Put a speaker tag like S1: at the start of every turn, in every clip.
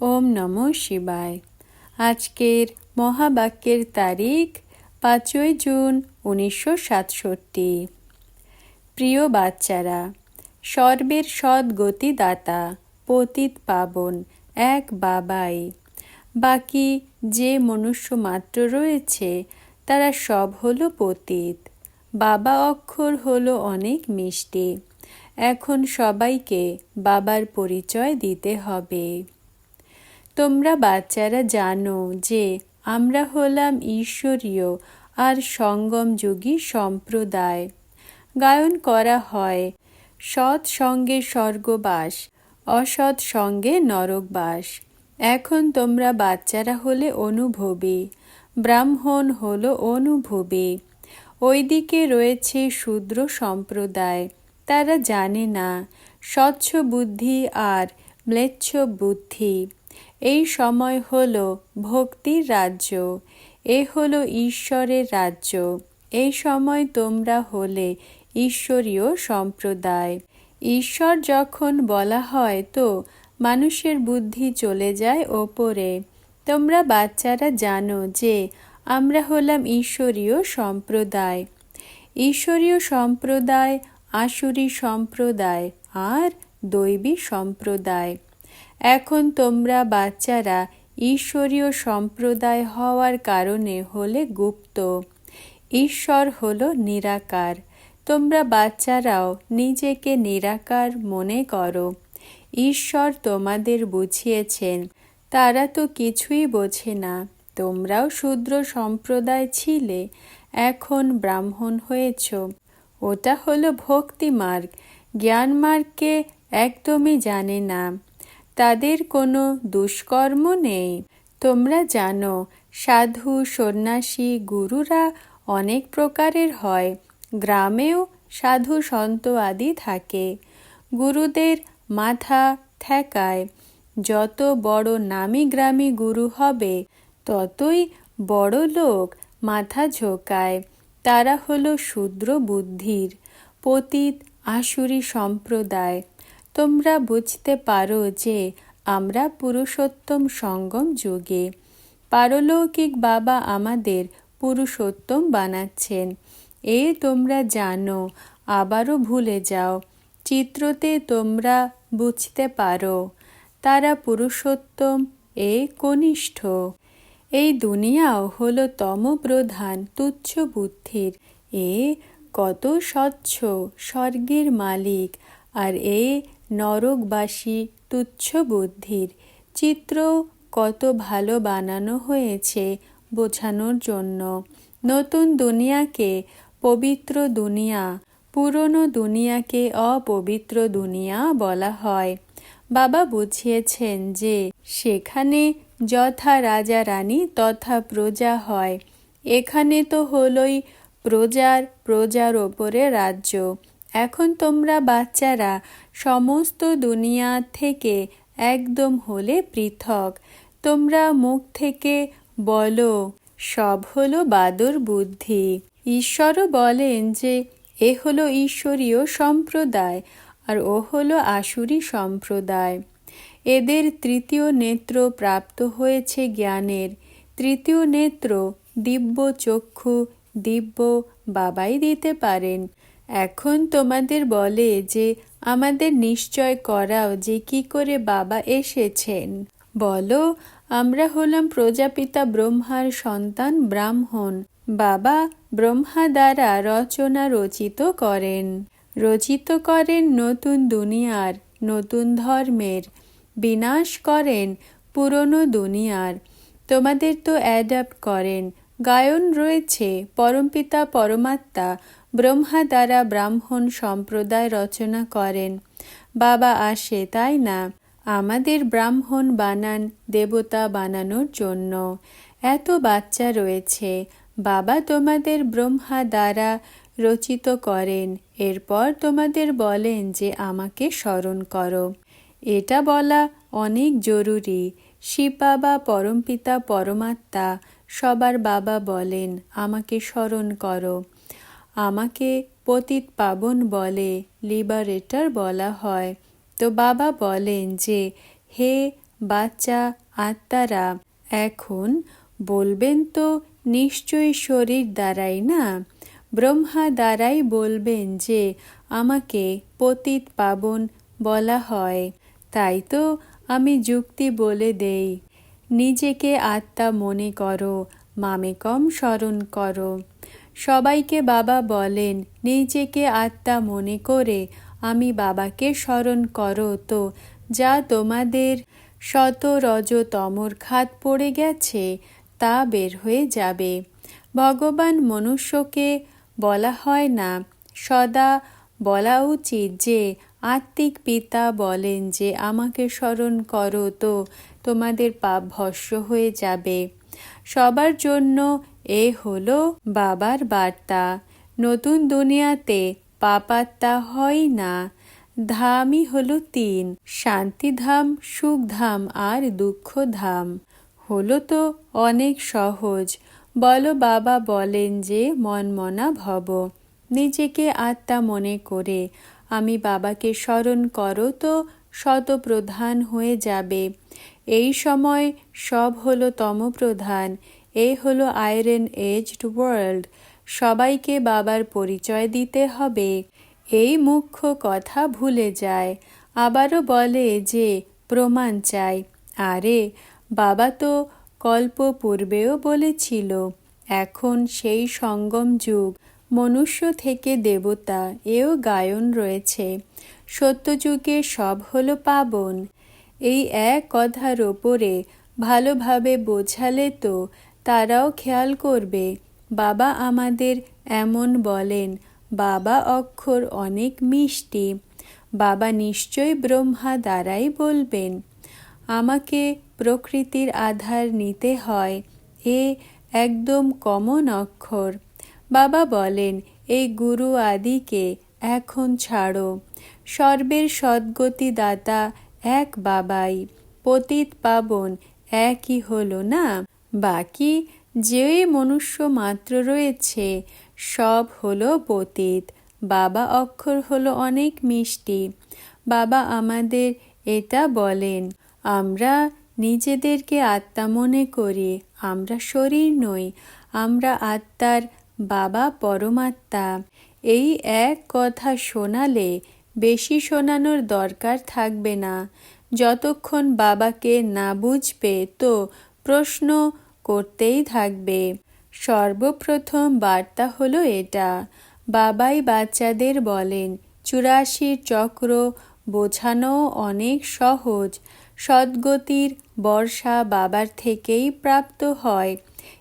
S1: ওম নম শিবায়। আজকের মহাবাক্যের তারিখ পাঁচই জুন উনিশশো সাতষট্টি। প্রিয় বাচ্চারা, সর্বের সদ্গতিদাতা, পতিত পাবন এক বাবাই। বাকি যে মনুষ্য মাত্র রয়েছে, তারা সব হলো পতিত। বাবা অক্ষর হলো অনেক মিষ্টি। এখন সবাইকে বাবার পরিচয় দিতে হবে। তোমরা বাচ্চারা জানো যে আমরা হলাম ঈশ্বরীয় আর সঙ্গমযোগী সম্প্রদায়। গায়ন করা হয়, সৎ সঙ্গে স্বর্গবাস, অসৎ সঙ্গে নরকবাস। এখন তোমরা বাচ্চারা হলে অনুভবী, ব্রাহ্মণ হলো অনুভবী। ওইদিকে রয়েছে শূদ্র সম্প্রদায়, তারা জানে না, স্বচ্ছ বুদ্ধি আর ম্লেচ্ছ বুদ্ধি। এই সময় হল ভক্তির রাজ্য, এ হল ঈশ্বরের রাজ্য, এই সময় তোমরা হলে ঈশ্বরীয় সম্প্রদায়। ঈশ্বর যখন বলা হয় তো মানুষের বুদ্ধি চলে যায় ওপরে। তোমরা বাচ্চারা জানো যে আমরা হলাম ঈশ্বরীয় সম্প্রদায়। ঈশ্বরীয় সম্প্রদায়, আসুরি সম্প্রদায় আর দৈবী সম্প্রদায়। এখন তোমরা বাচ্চারা ঈশ্বরীয় সম্প্রদায় হওয়ার কারণে হলে গুপ্ত। ঈশ্বর হলো নিরাকার। তোমরা বাচ্চারাও নিজেকে নিরাকার মনে করো। ঈশ্বর তোমাদের বুঝিয়েছেন, তারা তো কিছুই বোঝে না। তোমরাও শূদ্র সম্প্রদায় ছিলে, এখন ব্রাহ্মণ হয়েছ। ওটা হলো ভক্তি মার্গ জ্ঞান মার্গকে একদমই জানে না। তাদের কোনো দুষ্কর্ম নেই। তোমরা জানো, সাধু, সন্ন্যাসী, গুরুরা অনেক প্রকারের হয়। গ্রামেও সাধু সন্ত আদি থাকে। গুরুদের মাথা ঠেকায়। যত বড় নামি গ্রামী গুরু হবে, ততই বড় লোক মাথা ঝোকায়। তারা হলো শূদ্র বুদ্ধির, পতিত আসুরি সম্প্রদায়। তোমরা বুঝতে পারো যে আমরা পুরুষোত্তম সঙ্গম যুগে। পারলৌকিক বাবা আমাদের পুরুষোত্তম বানাচ্ছেন। এ তোমরা জানো, আবারও ভুলে যাও, চিত্রতে তোমরা বুঝতে পারো, তারা পুরুষোত্তম, এ কনিষ্ঠ। এই দুনিয়াও হলো তমপ্রধান তুচ্ছ বুদ্ধির। এ কত স্বচ্ছ স্বর্গের মালিক, আর এ নরকবাসী তুচ্ছ বুদ্ধির। চিত্র কত ভালো বানানো হয়েছে বোঝানোর জন্য। নতুন দুনিয়াকে পবিত্র দুনিয়া, পুরনো দুনিয়াকে অপবিত্র দুনিয়া বলা হয়। বাবা বুঝিয়েছেন যে সেখানে যথা রাজা রানী তথা প্রজা হয়। এখানে তো হলোই প্রজার প্রজার ওপরে রাজ্য। এখন তোমরা বাচ্চারা সমস্ত দুনিয়া থেকে একদম হলে পৃথক। তোমরা মুখ থেকে বলো, সব হলো বাদর বুদ্ধি। ঈশ্বরও বলেন যে, এ হলো ঈশ্বরীয় সম্প্রদায়, আর ও হলো আসুরি সম্প্রদায়। এদের তৃতীয় নেত্র প্রাপ্ত হয়েছে জ্ঞানের। তৃতীয় নেত্র দিব্য চক্ষু দিব্য বাবাই দিতে পারেন। এখন তোমাদের বলে যে, আমাদের নিশ্চয় করাও যে কি করে বাবা এসেছেন। বলো, আমরা হলাম প্রজাপিতা ব্রহ্মার সন্তান ব্রাহ্মণ। বাবা ব্রহ্মা দ্বারা রচনা রচিত করেন। রচিত করেন নতুন দুনিয়ার, নতুন ধর্মের। বিনাশ করেন পুরনো দুনিয়ার। তোমাদের তো অ্যাডাপ্ট করেন। গায়ন রয়েছে পরমপিতা, পরমাত্মা, ব্রহ্মা দ্বারা ব্রাহ্মণ সম্প্রদায় রচনা করেন। বাবা আসে, তাই না? আমাদের ব্রাহ্মণ বানান, দেবতা বানানোর জন্য। এত বাচ্চা রয়েছে। বাবা তোমাদের ব্রহ্মা দ্বারা রচিত করেন। এরপর তোমাদের বলেন যে আমাকে স্মরণ করো। এটা বলা অনেক জরুরি। শিব বাবা, পরমপিতা, পরমাত্মা সবার বাবা বলেন, আমাকে স্মরণ করো। আমাকে পতিত পাবন বলে লিবারেটর বলা হয়। তো বাবা বলেন যে, হে বাচ্চা আত্মারা, এখন বলবেন তো নিশ্চয়ই শরীর দ্বারাই না? ব্রহ্মা দ্বারাই বলবেন যে, আমাকে পতিত পাবন বলা হয়। তাই তো আমি যুক্তি বলে দেই। নিজেকে আত্মা মনে করো মামেকম স্মরণ করো। সবাইকে বাবা বলেন, নিজেকে আত্মা মনে করে আমি বাবাকে স্মরণ করো তো, যা তোমাদের শত রজ তমর খাত পড়ে গেছে, তা বের হয়ে যাবে। ভগবান মনুষ্যকে বলা হয় না, সদা বলা উচিত যে আত্মিক পিতা বলেন যে, আমাকে স্মরণ করো তো, তোমাদের পাপ ভস্য হয়ে যাবে। সবার জন্য এ হলো বাবার বার্তা। নতুন দুনিয়াতে পাপাত্তা হয় না। ধামই হলো তিন, শান্তিধাম, সুখধাম আর দুঃখধাম। হলো তো অনেক সহজ। বলো বাবা বলেন যে, মনমনা ভব। নিজেকে আত্মা মনে করে। আমি বাবাকে স্মরণ করো তো শতপ্রধান হয়ে যাবে। এই সময় সব হলো তমপ্রধান। এই হলো আয়রন এজড ওয়ার্ল্ড সবাইকে বাবার পরিচয় দিতে হবে। এই মুখ্য কথা ভুলে যায়। আবারও বলে যে, প্রমাণ চাই। আরে, বাবা তো কল্প পূর্বেও বলেছিল, এখন সেই সঙ্গম যুগ। মনুষ্য থেকে দেবতা, এও গায়ন রয়েছে। সত্যযুগে সব হলো পাবন। এই এক কথার ওপরে ভালোভাবে বোঝালে তো তারাও খেয়াল করবে, বাবা আমাদের এমন বলেন, বাবা অক্ষর অনেক মিষ্টি, বাবা নিশ্চয় ব্রহ্মা দ্বারাই বলবেন। আমাকে প্রকৃতির আধার নিতে হয়, এ একদম কমন অক্ষর। বাবা বলেন, এই গুরু আদিকে এখন ছাড়ো। সর্বের সদ্গতি দাতা এক বাবাই, পতিত পাবন একই হলো না। বাকি যে মনুষ্য মাত্র রয়েছে, সব হলো পতিত। বাবা অক্ষর হলো অনেক মিষ্টি। বাবা আমাদের এটা বলেন, আমরা নিজেদেরকে আত্মা মনে করি, আমরা শরীর নই, আমরা আত্মার বাবা পরমাত্মা, এই এক কথা শোনালে বেশি শোনানোর দরকার থাকবে না। যতক্ষণ বাবাকে না বুঝবে তো প্রশ্ন করতেই থাকবে। সর্বপ্রথম বার্তা হলো এটা। বাবাই বাচ্চাদের বলেন, চুরাশির চক্র বোঝানো অনেক সহজ। সদ্গতির বর্ষা বাবার থেকেই প্রাপ্ত হয়।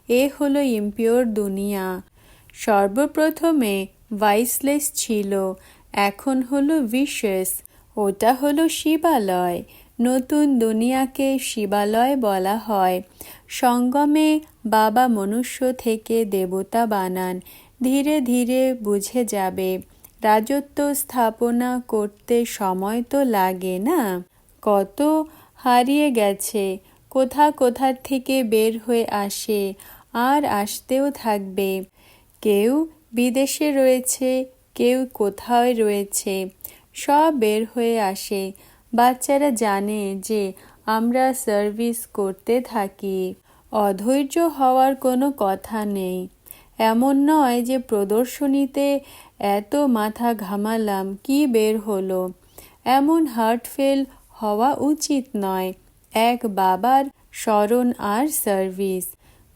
S1: এ হলো ইম্পিওর দুনিয়া। সর্বপ্রথমে ভাইসলেস ছিল, এখন হলো বিশেষ ওটা হলো শিবালয়, নতুন দুনিয়াকে শিবালয় বলা হয়। সঙ্গমে বাবা মনুষ্য থেকে দেবতা বানান, ধীরে ধীরে বুঝে যাবে। রাজত্ব স্থাপনা করতে সময় তো লাগে না। কত হারিয়ে গেছে, কোথা কোথার থেকে বের হয়ে আসে, আর আসতেও থাকবে। কেউ বিদেশে রয়েছে, কেউ কোথাও রয়েছে, সব বের হয়ে আসে। বাচ্চারা জানে যে আমরা সার্ভিস করতে থাকি। অধৈর্য হওয়ার কোনো কথা নেই। এমন নয় যে প্রদর্শনীতে এত মাথা ঘামালাম, কি বের হলো? এমন হার্টফেল হওয়া উচিত নয়। এক বাবার স্মরণ আর সার্ভিস।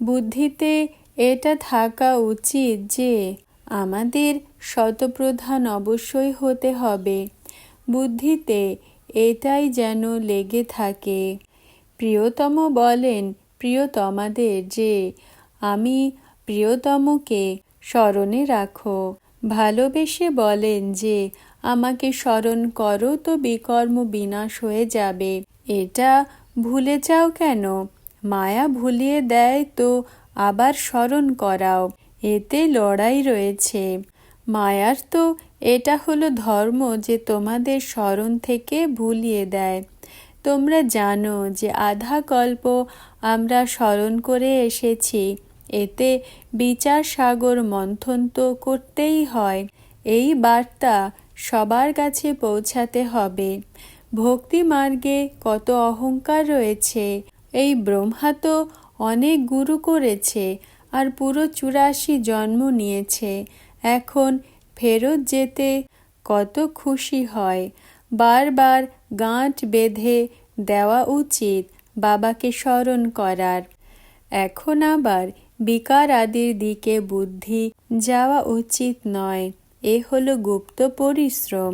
S1: বুদ্ধিতে এটা থাকা উচিত যে আমাদের শতপ্রধান অবশ্যই হতে হবে। বুদ্ধিতে এটাই যেন লেগে থাকে। প্রিয়তম বলেন, প্রিয়তমাদের যে আমি প্রিয়তমকে স্মরণে রাখো। ভালোবেসে বলেন যে, আমাকে স্মরণ করো তো বিকর্ম বিনাশ হয়ে যাবে। এটা ভুলে যাও কেন? মায়া ভুলিয়ে দেয় তো আবার স্মরণ করাও। এতে লড়াই রয়েছে। মায়ার তো এটা হলো ধর্ম যে তোমাদের স্মরণ থেকে ভুলিয়ে দেয়। তোমরা জানো যে আধা কল্প আমরা স্মরণ করে এসেছি। এতে বিচার সাগর মন্থন তো করতেই হয়। এই বার্তা সবার কাছে পৌঁছাতে হবে। ভক্তি মার্গে কত অহংকার রয়েছে। এই ব্রহ্মা তো অনেক গুরু করেছে আর পুরো চুরাশি জন্ম নিয়েছে। এখন ফেরত যেতে কত খুশি হয়। বারবার গাঁট বেঁধে দেওয়া উচিত বাবাকে স্মরণ করার। এখন আবার বিকার আদির দিকে বুদ্ধি যাওয়া উচিত নয়। এ হলো গুপ্ত পরিশ্রম,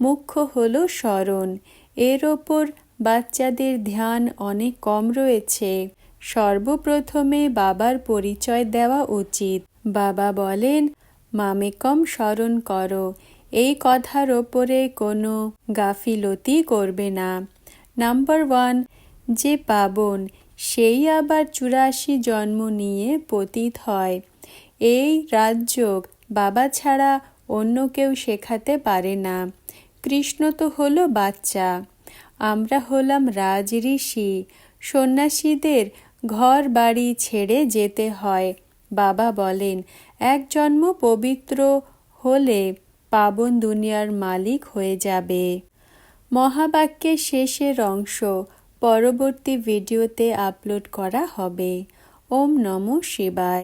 S1: মুখ্য হলো স্মরণ। এর ওপর বাচ্চাদের ধ্যান অনেক কম রয়েছে। সর্বপ্রথমে বাবার পরিচয় দেওয়া উচিত। বাবা বলেন মামেকম স্মরণ করো, এই কথার ওপরে কোনো গাফিলতি করবে না। নাম্বার ওয়ান, যে পাবন, সেই আবার চুরাশি জন্ম নিয়ে পতিত হয়। এই রাজযোগ বাবা ছাড়া অন্য কেউ শেখাতে পারে না। কৃষ্ণ তো হলো বাচ্চা। আমরা হলাম রাজ ঋষি সন্ন্যাসীদের ঘর বাড়ি ছেড়ে যেতে হয়। বাবা বলেন, এক জন্ম পবিত্র হলে পাবন দুনিয়ার মালিক হয়ে যাবে। মহাবাক্যের শেষের অংশ পরবর্তী ভিডিওতে আপলোড করা হবে। ওম নমঃ শিবায়।